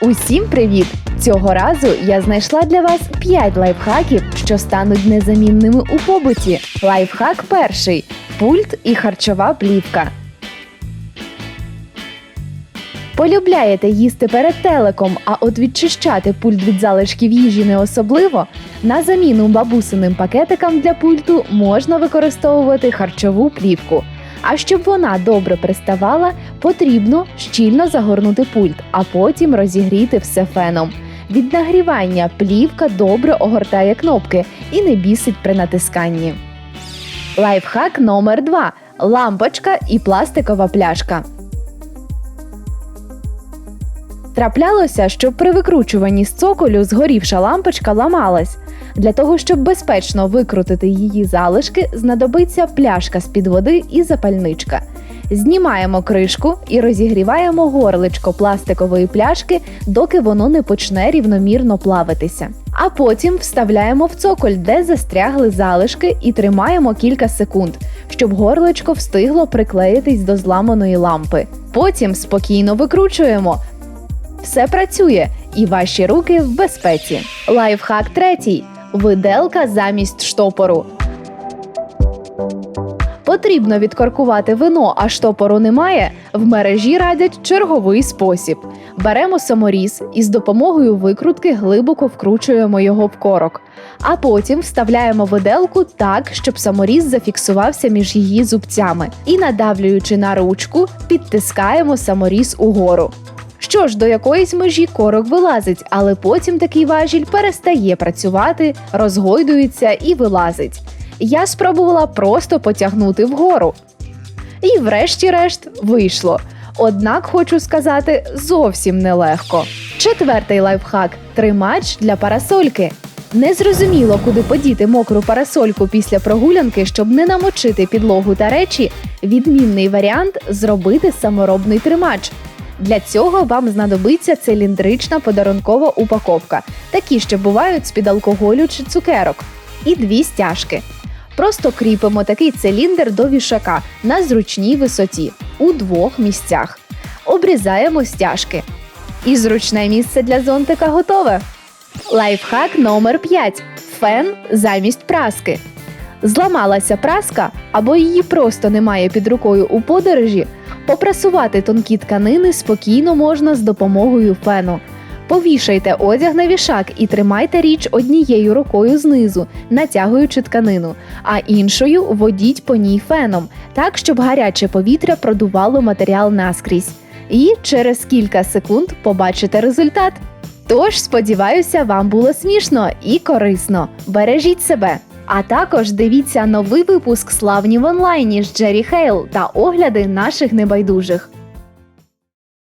Усім привіт! Цього разу я знайшла для вас 5 лайфхаків, що стануть незамінними у побуті. Лайфхак перший пульт і харчова плівка. Полюбляєте їсти перед телеком, а от відчищати пульт від залишків їжі не особливо. На заміну бабусиним пакетикам для пульту можна використовувати харчову плівку. А щоб вона добре приставала, потрібно щільно загорнути пульт, а потім розігріти все феном. Від нагрівання плівка добре огортає кнопки і не бісить при натисканні. Лайфхак номер 2 лампочка і пластикова пляшка. Траплялося, що при викручуванні з цоколю згорівша лампочка ламалась. Для того, щоб безпечно викрутити її залишки, знадобиться пляшка з-під води і запальничка. Знімаємо кришку і розігріваємо горличко пластикової пляшки, доки воно не почне рівномірно плавитися. А потім вставляємо в цоколь, де застрягли залишки, і тримаємо кілька секунд, щоб горличко встигло приклеїтись до зламаної лампи. Потім спокійно викручуємо. Все працює, і ваші руки в безпеці. Лайфхак третій: виделка замість штопору. Потрібно відкоркувати вино, а штопору немає. В мережі радять черговий спосіб. Беремо саморіз і з допомогою викрутки глибоко вкручуємо його в корок. А потім вставляємо виделку так, щоб саморіз зафіксувався між її зубцями. І надавлюючи на ручку, підтискаємо саморіз угору. Що ж, до якоїсь межі корок вилазить, але потім такий важіль перестає працювати, розгойдується і вилазить. Я спробувала просто потягнути вгору. І врешті-решт вийшло. Однак хочу сказати, зовсім нелегко. Четвертий лайфхак тримач для парасольки. Незрозуміло, куди подіти мокру парасольку після прогулянки, щоб не намочити підлогу та речі. Відмінний варіант зробити саморобний тримач. Для цього вам знадобиться циліндрична подарункова упаковка, такі, що бувають з-під алкоголю чи цукерок, і дві стяжки. Просто кріпимо такий циліндр до вішака на зручній висоті у двох місцях. Обрізаємо стяжки. І зручне місце для зонтика готове. Лайфхак номер 5. Фен замість праски. Зламалася праска або її просто немає під рукою у подорожі. Попрасувати тонкі тканини спокійно можна з допомогою фену. Повішайте одяг на вішак і тримайте річ однією рукою знизу, натягуючи тканину, а іншою водіть по ній феном, так щоб гаряче повітря продувало матеріал наскрізь. І через кілька секунд побачите результат. Тож, сподіваюся, вам було смішно і корисно. Бережіть себе! А також дивіться новий випуск славні в онлайні з Джері Хейл та огляди наших небайдужих.